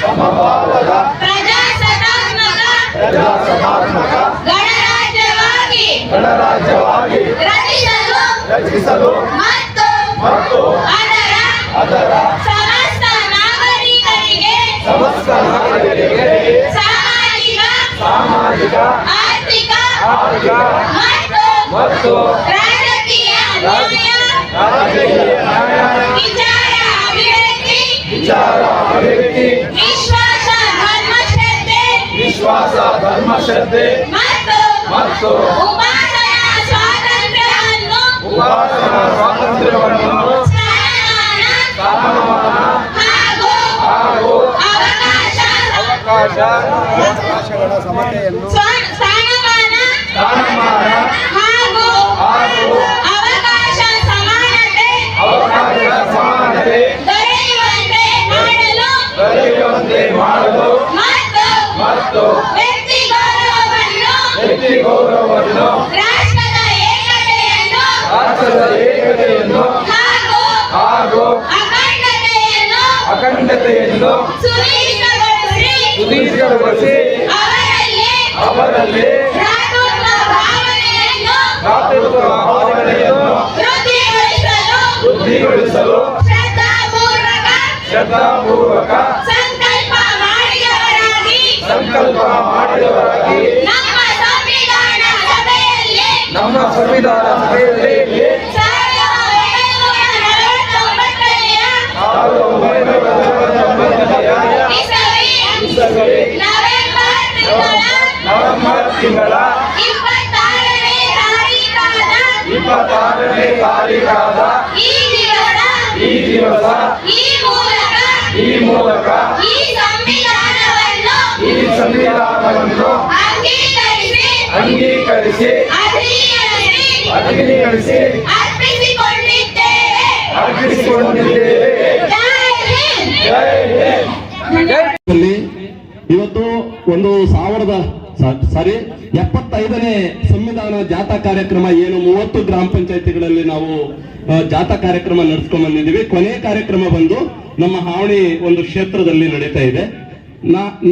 ಸಮಭಾವದ ಪ್ರಜಾಸತ್ತಾತ್ಮಕ ಪ್ರಜಾಸತ್ತಾತ್ಮಕ ಗಣರಾಜ್ಯವಾಗಿ ಗಣರಾಜ್ಯವಾಗಿ ರಚಿಸಲು ರಚಿಸಲು ಮತ್ತು ಮತ್ತು ಅದರ ಅದರ ಸಮಸ್ತ ನಾಗರಿಕರಿಗೆ ಸಮಸ್ತ ನಾಗರಿಕರಿಗೆ ಸಾಮಾಜಿಕ ಸಾಮಾಜಿಕ ಆರ್ಥಿಕ ಆರ್ಥಿಕ ಮತ್ತು ಮತ್ತು ರಾಜಕೀಯ ನ್ಯಾಯ ರಾಜಕೀಯ ನ್ಯಾಯ ಉಪಾಸನಾ ಸ್ವಾತಂತ್ರ್ಯವನ್ನು ಉಪಾಸನಾ ಸ್ವಾತಂತ್ರ್ಯವನ್ನು ಸ್ಥಾನಮಾನ ಸ್ಥಾನಮಾನ ಹಾಗೂ ಹಾಗೂ ಅವಕಾಶ ಅವಕಾಶ ಸ್ವ- ಸ್ಥಾನಮಾನ ಸ್ಥಾನಮಾನ ಅಖಂಡತೆಯನ್ನು ಸುದೀರ್ಘಗೊಳಿಸಿ ಅವರಲ್ಲಿ ತಿಂಗಳ ಇಪ್ಪತ್ತಾರನೇ ತಾರೀಕಾದ ಈ ದಿವಸ ಈ ಮೂಲಕ ಈ ಸಂವಿಧಾನವನ್ನು ಅಂಗೀಕರಿಸಿ ಅಂಗೀಕರಿಸಿ ಇವತ್ತು ಒಂದು ಸಾವಿರದ ಸಾರಿ, ಎಪ್ಪತ್ತೈದನೇ ಸಂವಿಧಾನ ಜಾಥಾ ಕಾರ್ಯಕ್ರಮ ಏನು? ಮೂವತ್ತು ಗ್ರಾಮ ಪಂಚಾಯತಿಗಳಲ್ಲಿ ನಾವು ಜಾಥಾ ಕಾರ್ಯಕ್ರಮ ನಡೆಸ್ಕೊಂಡ್ ಬಂದಿದ್ದೀವಿ. ಕೊನೆ ಕಾರ್ಯಕ್ರಮ ಬಂದು ನಮ್ಮ ಹಾವಳಿ ಒಂದು ಕ್ಷೇತ್ರದಲ್ಲಿ ನಡೀತಾ ಇದೆ.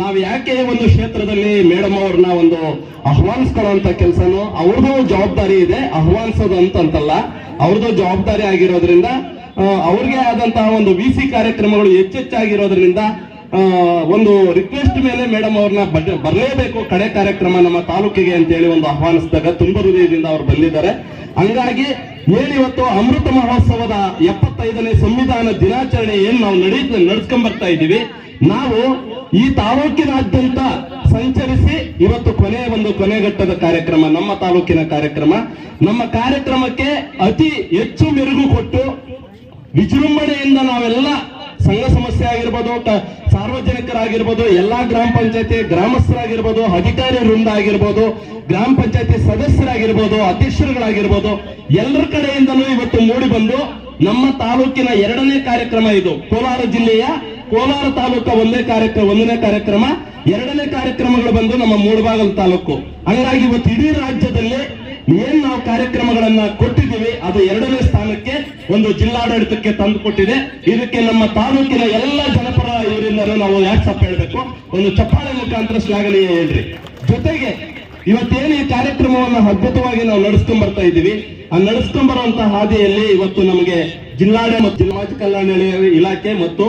ನಾವ್ ಯಾಕೆ ಒಂದು ಕ್ಷೇತ್ರದಲ್ಲಿ ಮೇಡಮ್ ಅವ್ರನ್ನ ಒಂದು ಆಹ್ವಾನಿಸ್ಕೊಳ್ಳುವಂತ ಕೆಲಸನೂ ಅವ್ರದ್ದು ಜವಾಬ್ದಾರಿ ಇದೆ. ಆಹ್ವಾನಿಸೋದು ಅಂತಂತಲ್ಲ ಅವ್ರದ್ದು ಜವಾಬ್ದಾರಿ ಆಗಿರೋದ್ರಿಂದ ಅವ್ರಿಗೆ ಆದಂತಹ ಒಂದು ವಿ ಸಿ ಕಾರ್ಯಕ್ರಮಗಳು ಹೆಚ್ಚೆಚ್ಚಾಗಿರೋದ್ರಿಂದ ಒಂದು ರಿಕ್ವೆಸ್ಟ್ ಮೇಲೆ ಮೇಡಮ್ ಅವ್ರನ್ನ ಬರಲೇಬೇಕು ಕಡೆ ಕಾರ್ಯಕ್ರಮ ನಮ್ಮ ತಾಲೂಕಿಗೆ ಅಂತ ಹೇಳಿ ಒಂದು ಆಹ್ವಾನಿಸಿದಾಗ ತುಂಬ ಹೃದಯದಿಂದ ಅವ್ರು ಬಂದಿದ್ದಾರೆ ಹಂಗಾಗಿ ಏನಿವತ್ತು ಅಮೃತ ಮಹೋತ್ಸವದ ಎಪ್ಪತ್ತೈದನೇ ಸಂವಿಧಾನ ದಿನಾಚರಣೆ ಏನು ನಾವು ನಡೀ ನಡ್ಸ್ಕೊಂಡ್ ಬರ್ತಾ ಇದ್ದೀವಿ, ನಾವು ಈ ತಾಲೂಕಿನಾದ್ಯಂತ ಸಂಚರಿಸಿ ಇವತ್ತು ಕೊನೆ ಒಂದು ಕೊನೆಘಟ್ಟದ ಕಾರ್ಯಕ್ರಮ, ನಮ್ಮ ತಾಲೂಕಿನ ಕಾರ್ಯಕ್ರಮ. ನಮ್ಮ ಕಾರ್ಯಕ್ರಮಕ್ಕೆ ಅತಿ ಹೆಚ್ಚು ಮೆರುಗು ಕೊಟ್ಟು ವಿಜೃಂಭಣೆಯಿಂದ ನಾವೆಲ್ಲ ಸಂಘ ಸಮಸ್ಯೆ ಆಗಿರ್ಬೋದು ಸಾರ್ವಜನಿಕರಾಗಿರ್ಬೋದು, ಎಲ್ಲಾ ಗ್ರಾಮ ಪಂಚಾಯತಿ ಗ್ರಾಮಸ್ಥರಾಗಿರ್ಬೋದು, ಅಧಿಕಾರಿ ವೃಂದ ಆಗಿರ್ಬೋದು, ಗ್ರಾಮ ಪಂಚಾಯತಿ ಸದಸ್ಯರಾಗಿರ್ಬೋದು, ಅಧ್ಯಕ್ಷರುಗಳಾಗಿರ್ಬೋದು, ಎಲ್ಲರ ಕಡೆಯಿಂದಲೂ ಇವತ್ತು ಮೂಡಿ ಬಂದು ನಮ್ಮ ತಾಲೂಕಿನ ಎರಡನೇ ಕಾರ್ಯಕ್ರಮ ಇದು. ಕೋಲಾರ ಜಿಲ್ಲೆಯ ಕೋಲಾರ ತಾಲೂಕ ಒಂದೇ ಕಾರ್ಯಕ್ರಮ ಒಂದನೇ ಕಾರ್ಯಕ್ರಮ, ಎರಡನೇ ಕಾರ್ಯಕ್ರಮಗಳು ಬಂದು ನಮ್ಮ ಮೂಡಬಾಗಲ್ ತಾಲೂಕು. ಹಂಗಾಗಿ ಇವತ್ತು ಇಡೀ ರಾಜ್ಯದಲ್ಲಿ ಏನ್ ನಾವು ಕಾರ್ಯಕ್ರಮಗಳನ್ನ ಕೊಟ್ಟಿದ್ದೀವಿ, ಅದು ಎರಡನೇ ಸ್ಥಾನಕ್ಕೆ ಒಂದು ಜಿಲ್ಲಾಡಳಿತಕ್ಕೆ ತಂದು ಕೊಟ್ಟಿದೆ. ಇದಕ್ಕೆ ನಮ್ಮ ತಾಲೂಕಿನ ಎಲ್ಲ ಜನಪರ ಇವರಿಂದಲೂ ನಾವು ಯಾಕೆ ಸಪ್ಪ ಹೇಳಬೇಕು? ಒಂದು ಚಪ್ಪಾಳೆ ಮುಖಾಂತರ ಶ್ಲಾಘನೀಯ ಹೇಳ್ರಿ. ಜೊತೆಗೆ ಇವತ್ತೇನು ಈ ಕಾರ್ಯಕ್ರಮವನ್ನು ಅದ್ಭುತವಾಗಿ ನಾವು ನಡೆಸ್ಕೊಂಡ್ ಬರ್ತಾ ಇದ್ದೀವಿ? ಆ ನಡೆಸ್ಕೊಂಡ್ ಬರುವಂತಹ ಹಾದಿಯಲ್ಲಿ ಇವತ್ತು ನಮಗೆ ಜಿಲ್ಲಾಡಳಿತ ಮತ್ತು ಸಮಾಜ ಕಲ್ಯಾಣ ಇಲಾಖೆ ಮತ್ತು